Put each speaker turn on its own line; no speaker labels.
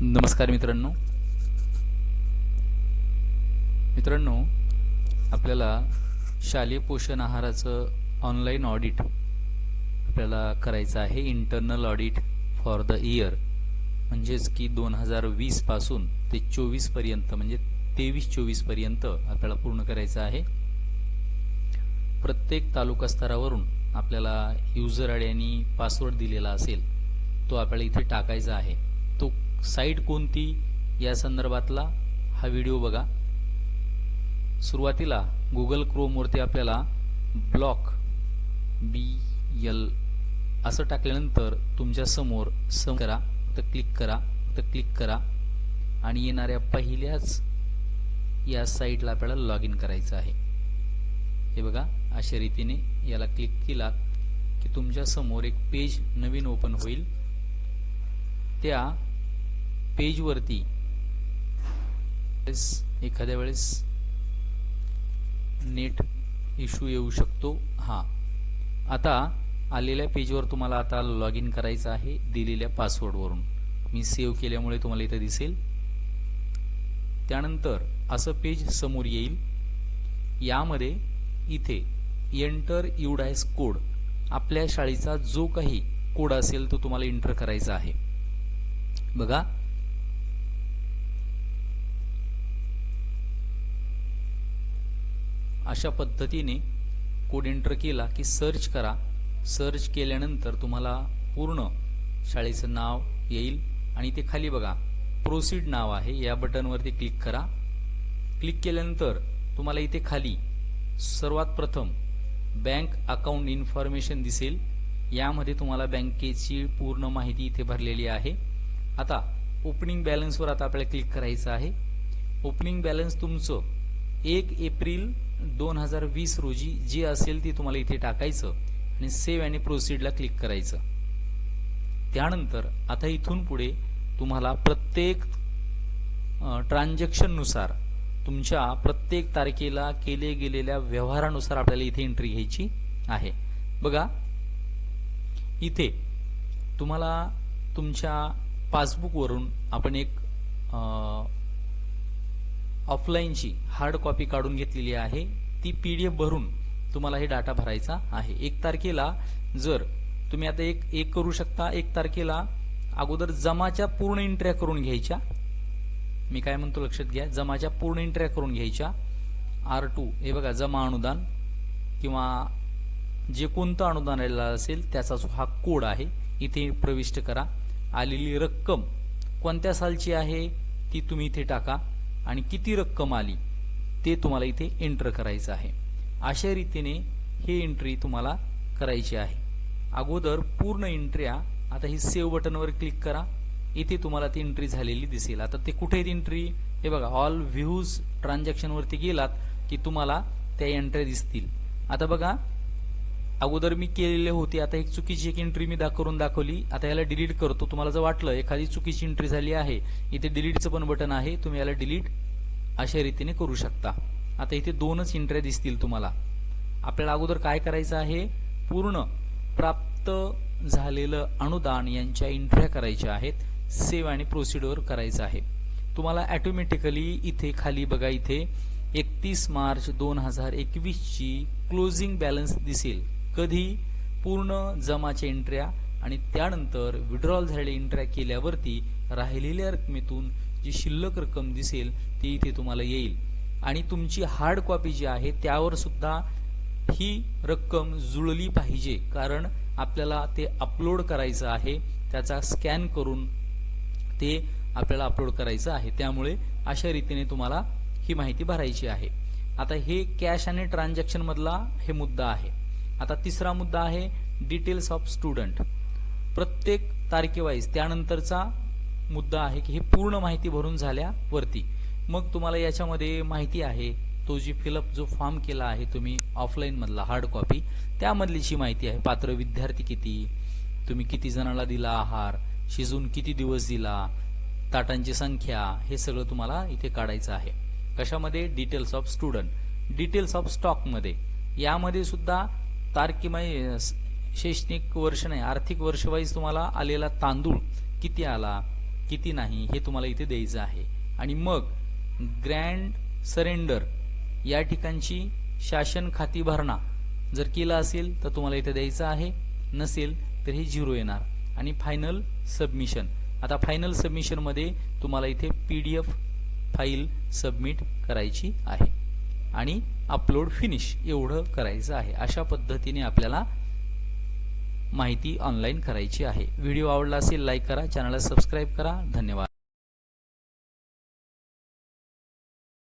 नमस्कार मित्रांनो. मित्रांनो आपल्याला शालेय पोषण आहाराचं ऑनलाईन ऑडिट आपल्याला करायचं आहे. Internal audit for the year म्हणजेच की दोन हजार वीसपासून ते चोवीसपर्यंत म्हणजे तेवीस चोवीसपर्यंत आपल्याला पूर्ण करायचं आहे. प्रत्येक तालुका स्तरावरून आपल्याला युजर आय डी आणि पासवर्ड दिलेला असेल तो आपल्याला इथे टाकायचा आहे. तो साईट कोणती या संदर्भातला हा व्हिडिओ बघा. सुरुवातीला गुगल क्रोमवरती आपल्याला ब्लॉक बी एल असं टाकल्यानंतर तुमच्यासमोर सम करा तर क्लिक करा तर क्लिक करा. आणि येणाऱ्या पहिल्याच या साईटला आपल्याला लॉग इन करायचं आहे. हे बघा अशा रीतीने याला क्लिक केला की तुमच्यासमोर एक पेज नवीन ओपन होईल. त्या पेजवरती एखाद्या वेळेस नेट इश्यू येऊ शकतो. हा. आता आलेल्या पेजवर तुम्हाला आता लॉग इन करायचं आहे दिलेल्या पासवर्डवरून. मी सेव्ह केल्यामुळे तुम्हाला इथं दिसेल. त्यानंतर असं पेज समोर येईल. यामध्ये इथे एंटर युडायस कोड आपल्या शाळेचा जो काही कोड असेल तो तुम्हाला एंटर करायचा आहे. बघा. अशा पद्धतीने कोड एंटर केला की सर्च करा. सर्च केल्यानंतर तुम्हाला पूर्ण शाळेचं नाव येईल आणि ते खाली बघा. प्रोसीड नाव आहे. या बटनवरती क्लिक करा. क्लिक केल्यानंतर तुम्हाला इथे खाली सर्वात प्रथम बँक अकाउंट इन्फॉर्मेशन दिसेल. यामध्ये तुम्हाला बँकेची पूर्ण माहिती इथे भरलेली आहे. आता ओपनिंग बॅलन्सवर आता आपल्याला क्लिक करायचं आहे. ओपनिंग बॅलन्स तुमचं एक एप्रिल दोन हजार वीस रोजी जे असेल ते तुम्हाला इथे टाकायचं आणि सेव्ह आणि प्रोसीडला क्लिक करायचं. त्यानंतर आता इथून पुढे तुम्हाला प्रत्येक ट्रान्झॅक्शननुसार तुमच्या प्रत्येक तारखेला केले गेलेल्या व्यवहारानुसार आपल्याला इथे एंट्री घ्यायची आहे. बघा इथे तुम्हाला तुमच्या पासबुकवरून आपण एक ऑफलाईनची हार्ड कॉपी काढून घेतलेली आहे. ती पी डी एफ भरून तुम्हाला हे डाटा भरायचा आहे. एक तारखेला जर तुम्ही आता एक एक करू शकता. एक तारखेला अगोदर जमाच्या पूर्ण एंट्र्या करून घ्यायच्या. मी काय म्हणतो लक्षात घ्या. जमाच्या पूर्ण एंट्र्या करून घ्यायच्या. आर टू हे बघा जमा अनुदान किंवा जे कोणतं अनुदान आलेलं असेल त्याचा जो हा कोड आहे. इथे प्रविष्ट करा. आलेली रक्कम कोणत्या सालची आहे ती तुम्ही इथे टाका. आणि किती रक्कम आली ते तुम्हाला इथे एंटर करायचं आहे. अशा रीतीने हे एंट्री तुम्हाला करायची आहे. अगोदर पूर्ण एंट्र्या आता ही सेव्ह बटनवर क्लिक करा. इथे तुम्हाला ती एंट्री झालेली दिसेल. आता ते कुठे आहेत एंट्री हे बघा ऑल व्ह्यूज ट्रान्झॅक्शनवरती गेलात की तुम्हाला त्या एंट्र्या दिसतील. आता बघा अगोदर मी केलेले होते. आता एक चुकीची एक एंट्री मी दाखवून करून दाखवली. आता याला डिलीट करतो. तुम्हाला जर वाटलं एखादी चुकीची एंट्री झाली आहे इथे डिलीटचं पण बटन आहे तुम्ही याला डिलीट अशा रीतीने करू शकता. आता इथे दोनच एंट्र्या दिसतील तुम्हाला. आपल्याला अगोदर काय करायचं आहे? पूर्ण प्राप्त झालेलं अनुदान यांच्या एंट्र्या करायच्या आहेत. सेव्ह आणि प्रोसिडर करायचं आहे. तुम्हाला ॲटोमॅटिकली इथे खाली बघा इथे एकतीस मार्च दोन हजार एकवीसची क्लोजिंग बॅलन्स दिसेल. कधी पूर्ण जमाच्या एंट्र्या आणि त्यानंतर विड्रॉल झालेल्या एंट्र्या केल्यावरती राहिलेल्या रकमेतून जी शिल्लक रक्कम दिसेल ती इथे तुम्हाला येईल. आणि तुमची हार्ड कॉपी जी आहे त्यावर सुद्धा ही रक्कम जुळली पाहिजे. कारण आपल्याला ते अपलोड करायचं आहे त्याचा स्कॅन करून ते आपल्याला अपलोड करायचं आहे. त्यामुळे अशा रीतीने तुम्हाला ही माहिती भरायची आहे. आता हे कॅश आणि ट्रान्झॅक्शनमधला हे मुद्दा आहे. आता तिसरा मुद्दा आहे डिटेल्स ऑफ स्टुडंट प्रत्येक तारखेवाईज त्यानंतरचा मुद्दा आहे की ही पूर्ण माहिती भरून झाल्यावरती मग तुम्हाला याच्यामध्ये माहिती आहे तो जी फिलअप जो फॉर्म केला आहे तुम्ही ऑफलाईनमधला हार्ड कॉपी त्यामधलीची माहिती आहे. पात्र विद्यार्थी किती तुम्ही किती जणाला दिला आहार शिजून किती दिवस दिला ताटांची संख्या हे सगळं तुम्हाला इथे काढायचं आहे. कशामध्ये? Details of student details of स्टॉकमध्ये यामध्ये सुद्धा तारखेमय शैक्षणिक वर्ष नाही आर्थिक वर्षवाईज तुम्हाला आलेला तांदूळ किती आला किती नाही हे तुम्हाला इथे द्यायचं आहे. आणि मग ग्रँड सरेंडर या ठिकाणची शासन खाती भरणा जर केला असेल तर तुम्हाला इथे द्यायचं आहे. नसेल तर हे झिरो येणार. आणि फायनल सबमिशन. आता फायनल सबमिशनमध्ये तुम्हाला इथे P D F file submit करायची आहे. आणि अपलोड फिनिश एवढं करायचं आहे. अशा पद्धतीने आपल्याला माहिती ऑनलाईन करायची आहे. व्हिडिओ आवडला असेल लाईक करा. चॅनलला सबस्क्राईब करा. धन्यवाद.